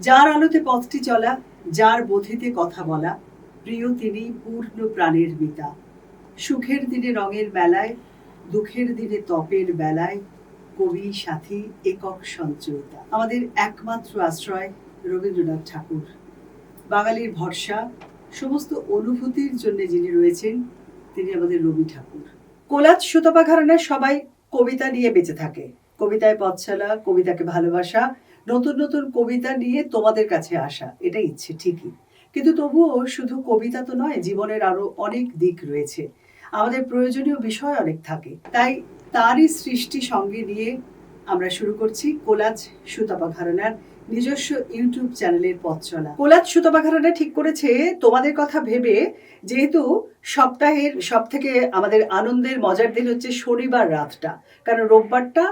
যার আলোতে পথটি চলা, যার বোধিতে কথা বলা, প্রিয় তিনি পূর্ণ প্রাণের মিতা সুখের দিনে রঙের বেলায়, দুঃখের দিনে তপের বেলায়, কবি, সাথী, একক সঞ্চয়িতা। আমাদের একমাত্র আশ্রয় রবীন্দ্রনাথ ঠাকুর। বাঙালির ভরসা, সমস্ত অনুভূতির জন্য যিনি রয়েছেন, তিনি আমাদের রবি ঠাকুর। কোলাজ সুতপা ঘরানার সবাই কবিতা নিয়ে বেঁচে থাকে। কবিতায় পথচলা কবিতাকে ভালোবাসা নতুন নতুন কবিতা নিয়ে তোমাদের কাছে আসা, এটা ইচ্ছে, ঠিকই। কিন্তু তবুও শুধু কবিতা তো নয়, জীবনের আরও অনেক দিক রয়েছে। আমাদের প্রয়োজনীয় বিষয় অনেক থাকে। তাই তারই সৃষ্টি সঙ্গে নিয়ে আমরা শুরু করছি কোলাজ সুতাপা ঘরানার নিজস্ব ইউটিউব চ্যানেলের পথ চলা। কোলাজ সুতাপা ঘরানা ঠিক করেছে, তোমাদের কথা ভেবে যেহেতু সপ্তাহের সব থেকে আমাদের আনন্দের, মজার দিন হচ্ছে শনিবার রাতটা। কারণ রোববারটা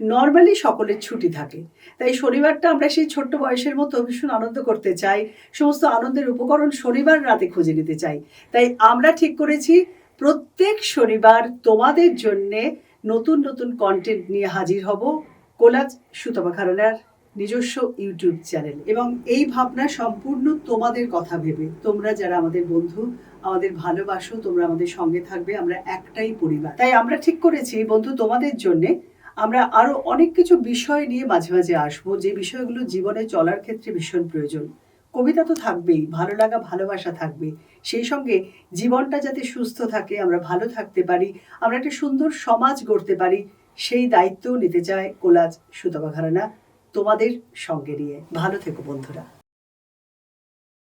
নর্মালি সকলের ছুটি থাকে। তাই শনিবারটা আমরা সেই ছোট্ট বয়সের মতো ভীষণ আনন্দ করতে চাই। সমস্ত আনন্দের উপকরণ শনিবার রাতে খুঁজে নিতে চাই। তাই আমরা ঠিক করেছি, প্রত্যেক শনিবার তোমাদের জন্যে নতুন নতুন কন্টেন্ট নিয়ে হাজির হব কোলাজ সুতপা খারনার নিজস্ব ইউটিউব চ্যানেল। এবং এই ভাবনা সম্পূর্ণ তোমাদের কথা ভেবে, তোমরা যারা আমাদের বন্ধু, আমাদের ভালোবাসো, তোমরা আমাদের সঙ্গে থাকবে, আমরা একটাই পরিবার। তাই আমরা ঠিক করেছি বন্ধু, তোমাদের জন্যে আমরা আরও অনেক কিছু বিষয় নিয়ে মাঝে মাঝে আসব, যে বিষয়গুলো জীবনে চলার ক্ষেত্রে ভীষণ প্রয়োজন। কবিতা তো থাকবেই, ভালো লাগা, ভালোবাসা থাকবে। সেই সঙ্গে জীবনটা যাতে সুস্থ থাকে, আমরা ভালো থাকতে পারি, আমরা একটা সুন্দর সমাজ গড়তে পারি, সেই দায়িত্বও নিতে চায় কোলাজ সুতপা ঘরানা তোমাদের সঙ্গে নিয়ে। ভালো থেকো বন্ধুরা।